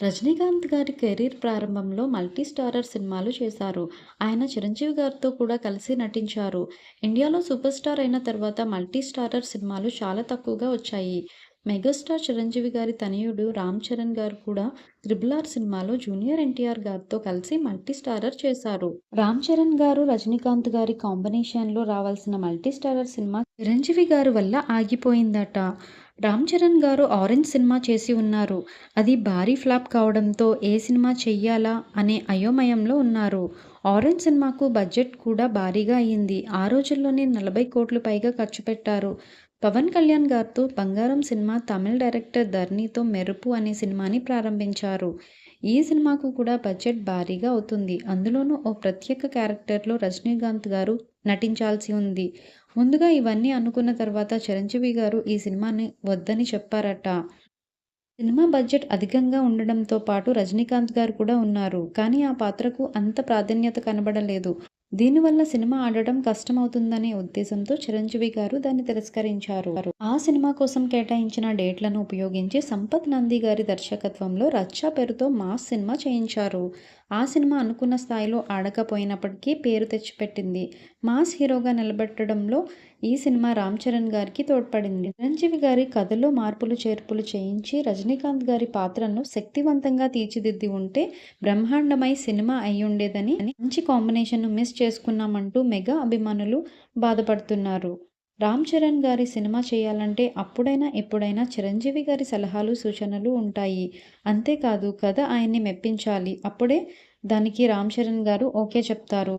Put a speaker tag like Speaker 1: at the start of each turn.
Speaker 1: రజనీకాంత్ గారి కెరీర్ ప్రారంభంలో multi starrer సినిమాలు చేశారు. ఆయన చిరంజీవి గారితో కూడా కలిసి నటించారు. ఇండియాలో సూపర్ స్టార్ అయిన తర్వాత మల్టీ స్టారర్ సినిమాలు చాలా తక్కువగా వచ్చాయి. మెగాస్టార్ చిరంజీవి గారి తనయుడు రామ్ చరణ్ గారు కూడా 'త్రిబుల్ ఆర్' సినిమాలో జూనియర్ ఎన్టీఆర్ గారితో కలిసి మల్టీ స్టారర్ చేశారు. రామ్ చరణ్ గారు, రజనీకాంత్ గారి కాంబినేషన్లో రావాల్సిన మల్టీ స్టారర్ సినిమా చిరంజీవి గారి వల్ల ఆగిపోయిందట. రామ్ చరణ్ గారు 'ఆరెంజ్' సినిమా చేసి ఉన్నారు. అది భారీ ఫ్లాప్ కావడంతో ఏ సినిమా చెయ్యాలా అనే అయోమయంలో ఉన్నారు. 'ఆరెంజ్' సినిమాకు బడ్జెట్ కూడా భారీగా అయింది. ఆ రోజుల్లోనే నలభై కోట్లు పైగా ఖర్చు పెట్టారు. పవన్ కళ్యాణ్ గారితో 'బంగారం' సినిమా, తమిళ్ డైరెక్టర్ ధర్నీతో 'మెరుపు' అనే సినిమాని ప్రారంభించారు. ఈ సినిమాకు కూడా బడ్జెట్ భారీగా అవుతుంది. అందులోనూ ఓ ప్రత్యేక క్యారెక్టర్లో రజనీకాంత్ గారు నటించాల్సి ఉంది. ముందుగా ఇవన్నీ అనుకున్న తర్వాత చిరంజీవి గారు ఈ సినిమాని వద్దని చెప్పారట. సినిమా బడ్జెట్ అధికంగా ఉండడంతో పాటు రజనీకాంత్ గారు కూడా ఉన్నారు. కానీ ఆ పాత్రకు అంత ప్రాధాన్యత కనబడలేదు. దీనివల్ల సినిమా ఆడటం కష్టమవుతుందనే ఉద్దేశంతో చిరంజీవి గారు దాన్ని తిరస్కరించారు. ఆ సినిమా కోసం కేటాయించిన డేట్లను ఉపయోగించి సంపత్ నంది గారి దర్శకత్వంలో 'రచ్చ' పేరుతో మాస్ సినిమా చేయించారు. ఆ సినిమా అనుకున్న స్థాయిలో ఆడకపోయినప్పటికీ పేరు తెచ్చిపెట్టింది. మాస్ హీరోగా నిలబెట్టడంలో ఈ సినిమా రామ్ చరణ్ గారికి తోడ్పడింది. చిరంజీవి గారి కథలో మార్పులు చేర్పులు చేయించి రజనీకాంత్ గారి పాత్రను శక్తివంతంగా తీర్చిదిద్ది ఉంటే బ్రహ్మాండమై సినిమా అయ్యుండేదని, మంచి కాంబినేషన్ను మిస్ చేసుకున్నామంటూ మెగా అభిమానులు బాధపడుతున్నారు. రామ్ చరణ్ గారి సినిమా చేయాలంటే అప్పుడైనా ఎప్పుడైనా చిరంజీవి గారి సలహాలు, సూచనలు ఉంటాయి. అంతేకాదు కథ ఆయన్ని మెప్పించాలి. అప్పుడే దానికి రామ్ చరణ్ గారు ఓకే చెప్తారు.